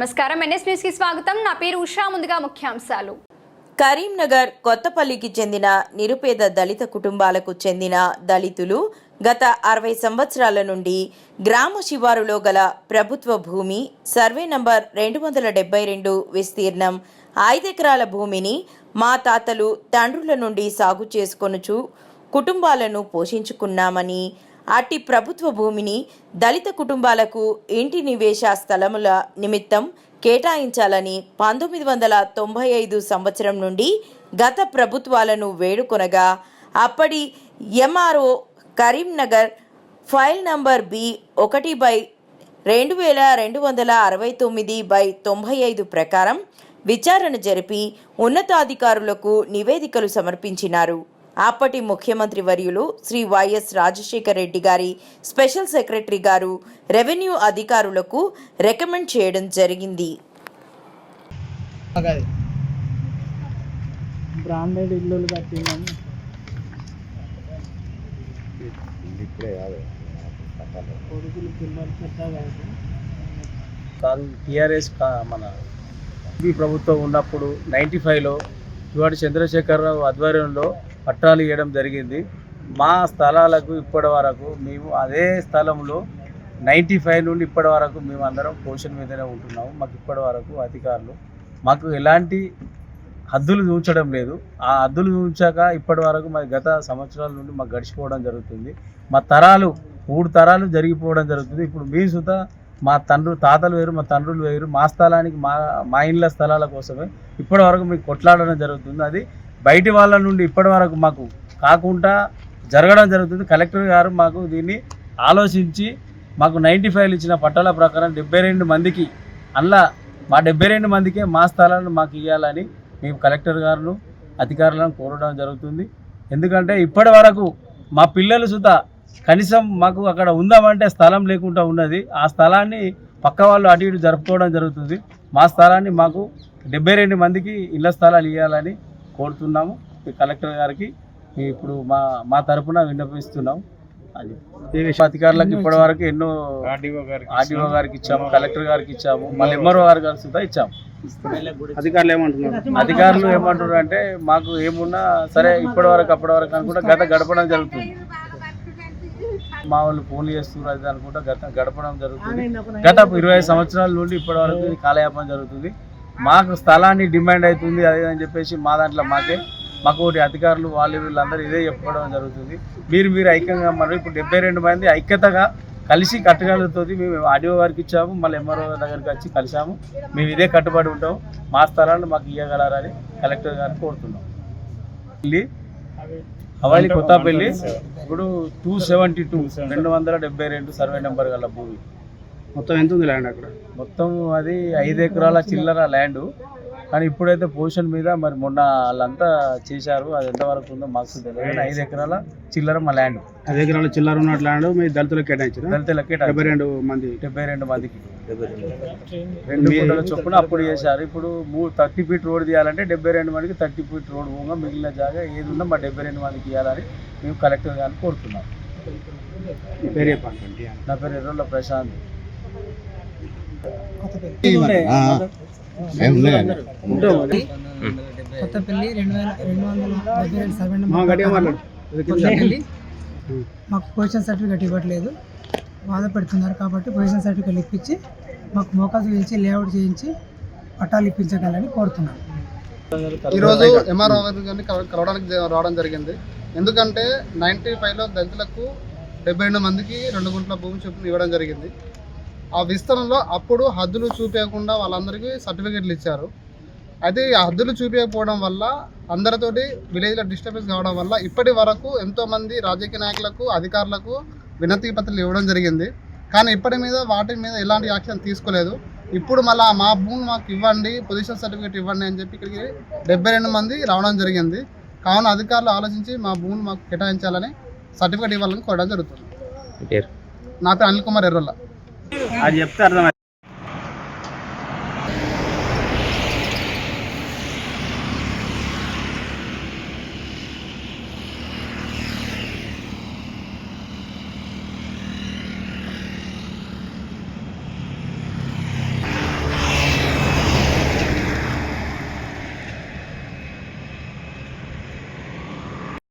నమస్కారం. ఎన్ఎస్ న్యూస్కి స్వాగతం. నా పేరు ఉషా. ముందుగా ముఖ్యాంశాలు. కరీంనగర్ కొత్తపల్లికి చెందిన నిరుపేద దళిత కుటుంబాలకు చెందిన దళితులు గత అరవై సంవత్సరాల నుండి గ్రామ శివారులో గల ప్రభుత్వ భూమి సర్వే నంబర్ రెండు వందల డెబ్బై రెండు విస్తీర్ణం ఐదెకరాల భూమిని మా తాతలు తండ్రుల నుండి సాగు చేసుకొనుచు కుటుంబాలను పోషించుకున్నామని అట్టి ప్రభుత్వ భూమిని దళిత కుటుంబాలకు ఇంటి నివేశ స్థలముల నిమిత్తం కేటాయించాలని పంతొమ్మిది వందల తొంభై ఐదు సంవత్సరం నుండి గత ప్రభుత్వాలను వేడుకొనగా అప్పటి MRO Karimnagar file number B ఒకటి బై రెండు వేల రెండు వందల అరవై తొమ్మిది బై తొంభై ఐదు ప్రకారం విచారణ జరిపి ఉన్నతాధికారులకు నివేదికలు సమర్పించినారు. అప్పటి ముఖ్యమంత్రి వర్యులు శ్రీ వైఎస్ రాజశేఖర రెడ్డి గారి స్పెషల్ సెక్రటరీ గారు రెవెన్యూ అధికారులకు రికమెండ్ చేయడం జరిగింది. బ్రాండెడ్ ఇల్లులు కట్టిందని. కొడుకులు పిల్లలు పెద్దగా కాదు టీఆర్ఎస్ మన ప్రభుత్వం ఉన్నప్పుడు నైంటీ ఫైవ్లో ఇవాటి చంద్రశేఖరరావు ఆధ్వర్యంలో పట్టాలు ఇవ్వడం జరిగింది. మా స్థలాలకు ఇప్పటి వరకు మేము అదే స్థలంలో నైంటీ ఫైవ్ నుండి ఇప్పటి వరకు మేము అందరం పోషన్ మీదనే ఉంటున్నాము. మాకు ఇప్పటి వరకు అధికారులు మాకు ఎలాంటి హద్దులు చూచడం లేదు. ఆ హద్దులు చూచాక ఇప్పటి వరకు మా గత సంవత్సరాల నుండి మాకు గడిచిపోవడం జరుగుతుంది. మా తరాలు మూడు తరాలు జరిగిపోవడం జరుగుతుంది. ఇప్పుడు మీ సుత మా తండ్రు తాతలు వేరు మా తండ్రులు వేరు మా స్థలానికి మా మా ఇండ్ల స్థలాల కోసమే ఇప్పటి వరకు మీకు కొట్లాడడం జరుగుతుంది. అది బయటి వాళ్ళ నుండి ఇప్పటి వరకు మాకు కాకుండా జరగడం జరుగుతుంది. కలెక్టర్ గారు మాకు దీన్ని ఆలోచించి మాకు నైంటీ ఫైవ్ ఇచ్చిన పట్టాల ప్రకారం డెబ్బై రెండు మందికి అలా మా డెబ్బై రెండు మందికే మా స్థలాలను మాకు ఇవ్వాలని మేము కలెక్టర్ గారును అధికారులను కోరడం జరుగుతుంది. ఎందుకంటే ఇప్పటి వరకు మా పిల్లలు సుత కనీసం మాకు అక్కడ ఉందామంటే స్థలం లేకుండా ఉన్నది. ఆ స్థలాన్ని పక్క వాళ్ళు అటు ఇటు జరుపుకోవడం జరుగుతుంది. మా స్థలాన్ని మాకు డెబ్బై రెండు మందికి ఇళ్ళ స్థలాలు ఇవ్వాలని కోరుతున్నాము. ఈ కలెక్టర్ గారికి ఇప్పుడు మా మా తరపున విన్నపిస్తున్నాం అది అధికారులకు ఇప్పటి వరకు ఎన్నో ఆర్డీఓ గారికి ఇచ్చాము. కలెక్టర్ గారికి ఇచ్చాము మళ్ళీ ఎంఆర్ఓ గారి గారికి సుతా ఇచ్చాము. అధికారులు ఏమంటున్నారు? అధికారులు ఏమంటారు అంటే మాకు ఏమున్నా సరే ఇప్పటి వరకు అప్పటి వరకు అనుకుంటా గత గడపడం జరుగుతుంది. మా వాళ్ళు ఫోన్లు చేస్తున్నారు అది అనుకుంటా గత గడపడం జరుగుతుంది. గత ఇరవై సంవత్సరాల నుండి ఇప్పటి వరకు కాలయాపన జరుగుతుంది. మాకు స్థలాన్ని డిమాండ్ అవుతుంది అదే అని చెప్పేసి మా దాంట్లో మాకే మాకు అధికారులు వాళ్ళు వీళ్ళందరూ ఇదే చెప్పుకోవడం జరుగుతుంది. మీరు మీరు ఐక్యంగా మరి ఇప్పుడు డెబ్బై రెండు మంది ఐక్యతగా కలిసి కట్టగలుగుతుంది. మేము ఆడియో వారికి ఇచ్చాము మళ్ళీ ఎంఆర్ఓ దగ్గరికి వచ్చి కలిసాము. మేము ఇదే కట్టుబడి ఉంటాం మా స్థలాన్ని మాకు ఇవ్వగలరని కలెక్టర్ గారిని కోరుతున్నాం. పెళ్ళి కొత్తపల్లి ఇప్పుడు టూ సెవెంటీ టూ రెండు వందల డెబ్బై రెండు సర్వే నెంబర్ గల భూమి. మొత్తం ఎంత ఉంది ల్యాండ్ అక్కడ? మొత్తం అది ఐదు ఎకరాల చిల్లర ల్యాండ్ కానీ ఇప్పుడైతే పొజిషన్ మీద మరి మొన్న వాళ్ళంతా చేశారు. అది ఎంతవరకు ఉందో మాకు తెలియదు. కానీ ఐదు ఎకరాల చిల్లర మా ల్యాండ్ అదే ఎకరాల చిల్లర ఉన్న ల్యాండ్ మీ దళితులకు కేటాయించిన దళితులకే డెబ్బై రెండు మంది. డెబ్బై రెండు మందికి. రెండు గుంటల చొప్పున అప్పుడు చేశారు. ఇప్పుడు మూడు థర్టీ ఫీట్ రోడ్ తీయాలంటే డెబ్బై రెండు మందికి థర్టీ ఫీట్ రోడ్ పోగా మిగిలిన జాగా ఏది ఉన్నా మా డెబ్బై రెండు మందికి ఇవ్వాలని మేము కలెక్టర్ గారిని కోరుతున్నాం. మీ పేరు చెప్పండి. నా పేరు ఎర్రల ప్రశాంత్. కొత్తపల్లి. రెండు వేల రెండు వందల డెబ్బై రెండు సర్వే నెంబర్ మాకు పొజిషన్ సర్టిఫికేట్ ఇవ్వట్లేదు. బాధపడుతున్నారు కాబట్టి పొజిషన్ సర్టిఫికేట్ ఇప్పించి మాకు మోకాలు చేయించి లేఅవుట్ చేయించి పట్టాలు ఇప్పించగలని కోరుతున్నాను ఈరోజు ఎంఆర్ఓ గారిని కల- కలవడానికి రావడం జరిగింది. ఎందుకంటే నైంటీ ఫైవ్లో దళితులకు డెబ్బై రెండు మందికి రెండు గుంటల భూమి చొప్పున ఇవ్వడం జరిగింది. ఆ విస్తరణలో అప్పుడు హద్దులు చూపించకుండా వాళ్ళందరికీ సర్టిఫికెట్లు ఇచ్చారు. అయితే ఈ హద్దులు చూపించకపోవడం వల్ల అందరితోటి విలేజ్లో డిస్టర్బెన్స్ కావడం వల్ల ఇప్పటి వరకు ఎంతోమంది రాజకీయ నాయకులకు అధికారులకు వినతి పత్రాలు ఇవ్వడం జరిగింది. కానీ ఇప్పటి మీద వాటి మీద ఎలాంటి యాక్షన్ తీసుకోలేదు. ఇప్పుడు మళ్ళీ మా భూమి మాకు ఇవ్వండి పొజిషన్ సర్టిఫికేట్ ఇవ్వండి అని చెప్పి ఇక్కడికి డెబ్బై రెండు మంది రావడం జరిగింది. కావున అధికారులు ఆలోచించి మా భూమిని మాకు కేటాయించాలని సర్టిఫికేట్ ఇవ్వాలని కోరడం జరుగుతుంది. నా పేరు అనిల్ కుమార్ ఎర్రొల్ల అది చెప్తే అర్థమైంది